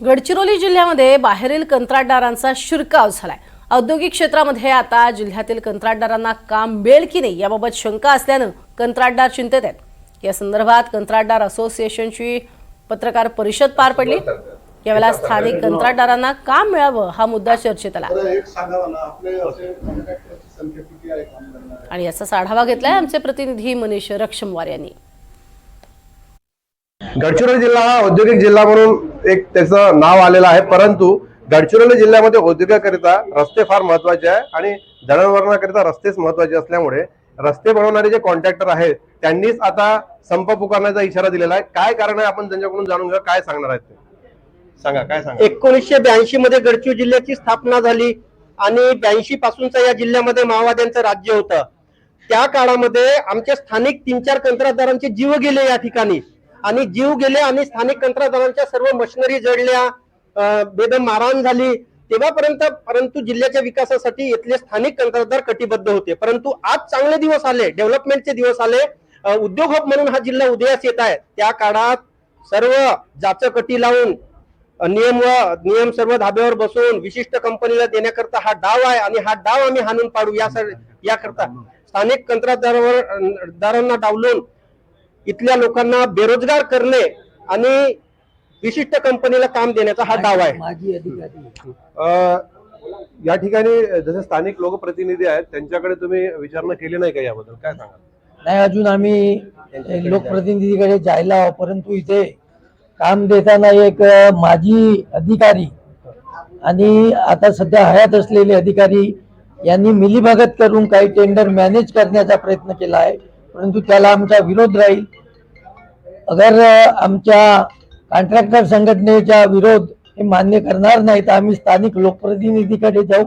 गडचिरोली जिल्ह्यामध्ये बाहेरील कंत्राटदारांचा शिरकाव झालाय. औद्योगिक क्षेत्रामध्ये आता जिल्ह्यातील कंत्राटदारांना काम मिळेल की नाही याबाबत शंका असल्यानं कंत्राटदार चिंतेत आहेत. या संदर्भात कंत्राटदार असोसिएशनची पत्रकार परिषद पार पडली. यावेळेला स्थानिक कंत्राटदारांना काम मिळावं हा मुद्दा चर्चेत आला. आणि याचाच आढावा घेतलाय आमचे प्रतिनिधी मनीष रक्षमवार यांनी. गडचिरोली जिल्हा हा औद्योगिक जिल्हा म्हणून एक त्याचं नाव आलेलं आहे. परंतु गडचिरोली जिल्ह्यामध्ये उद्योगाकरिता रस्ते फार महत्त्वाचे आहे आणि दळणवळणाकरिता रस्तेच महत्त्वाचे असल्यामुळे रस्ते बनवणारे जे कॉन्ट्रॅक्टर आहेत त्यांनीच आता संप पुकारण्याचा इशारा दिलेला आहे. काय कारण आहे आपण त्यांच्याकडून जाणून घ्या काय सांगणार आहेत ते? सांगा काय सांगा? एकोणीसशे ब्याऐंशी मध्ये गडचिरोली जिल्ह्याची स्थापना झाली आणि ब्याऐंशी पासूनचा या जिल्ह्यामध्ये माओवाद्यांचं राज्य होतं. त्या काळामध्ये आमच्या स्थानिक तीन चार कंत्राटदारांचे जीव गेले या ठिकाणी. आणि जीव गेले आणि स्थानिक कंत्राटदारांच्या सर्व मशिनरी जडल्या बेदम मारहाण झाली. तेव्हापर्यंत परंतु जिल्ह्याच्या विकासासाठी इथले स्थानिक कंत्राटदार कटिबद्ध होते. परंतु आज चांगले दिवस आले डेव्हलपमेंटचे दिवस आले. उद्योग हब म्हणून हा जिल्हा उदयास येत आहे. त्या काळात सर्व जाचकटी लावून नियम व नियम सर्व धाब्यावर बसून विशिष्ट कंपनीला देण्याकरता हा डाव आहे आणि हा डाव आम्ही हाणून पाडू या याकरता स्थानिक कंत्राटदारावर दारांना डावलून इथल्या लोकांना बेरोजगार करणे आणि विशिष्ट कंपनीला काम देण्याचा हा डाव आहे. अं, या ठिकाणी जसे स्थानिक लोकप्रतिनिधी आहेत त्यांच्याकडे तुम्ही विचारणा केली नाही का याबद्दल? काय सांगा नाही अजून आम्ही लोकप्रतिनिधीकडे जायला परंतु इथे काम देताना एक माजी अधिकारी आणि आता सध्या हयात असलेले अधिकारी यांनी मिलीभगत करून काही टेंडर मॅनेज करण्याचा प्रयत्न केला आहे. परंतु त्याला आमचा विरोध राहील. अगर आमच्या कॉन्ट्रॅक्टर संघटनेचा विरोध हे मान्य करणार नाही तर आम्ही स्थानिक लोकप्रतिनिधीकडे जाऊ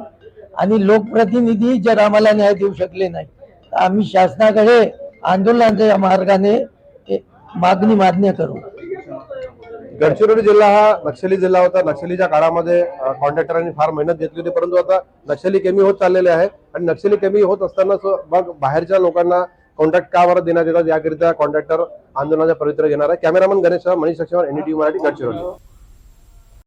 आणि लोकप्रतिनिधी जर आम्हाला न्याय देऊ शकले नाही तर आम्ही शासनाकडे आंदोलनाच्या मार्गाने हे मागणी मान्य करू. गडचिरोली जिल्हा हा नक्षली जिल्हा होता. नक्षलीच्या काळामध्ये कॉन्ट्रॅक्टरांनी फार मेहनत घेतली होती परंतु आता नक्षली कमी होत चाललेले आहे. आणि नक्षली कमी होत असताना मग बाहेरच्या लोकांना कॉन्ट्रॅक्ट का बरं देण्यात येतात याकरिता कॉन्ट्रॅक्टर आंदोलनाचा पवित्र घेणार आहे. कॅमेरामन गणेश मनीष सक्षम एनडीटी मराठी गडचिरोली.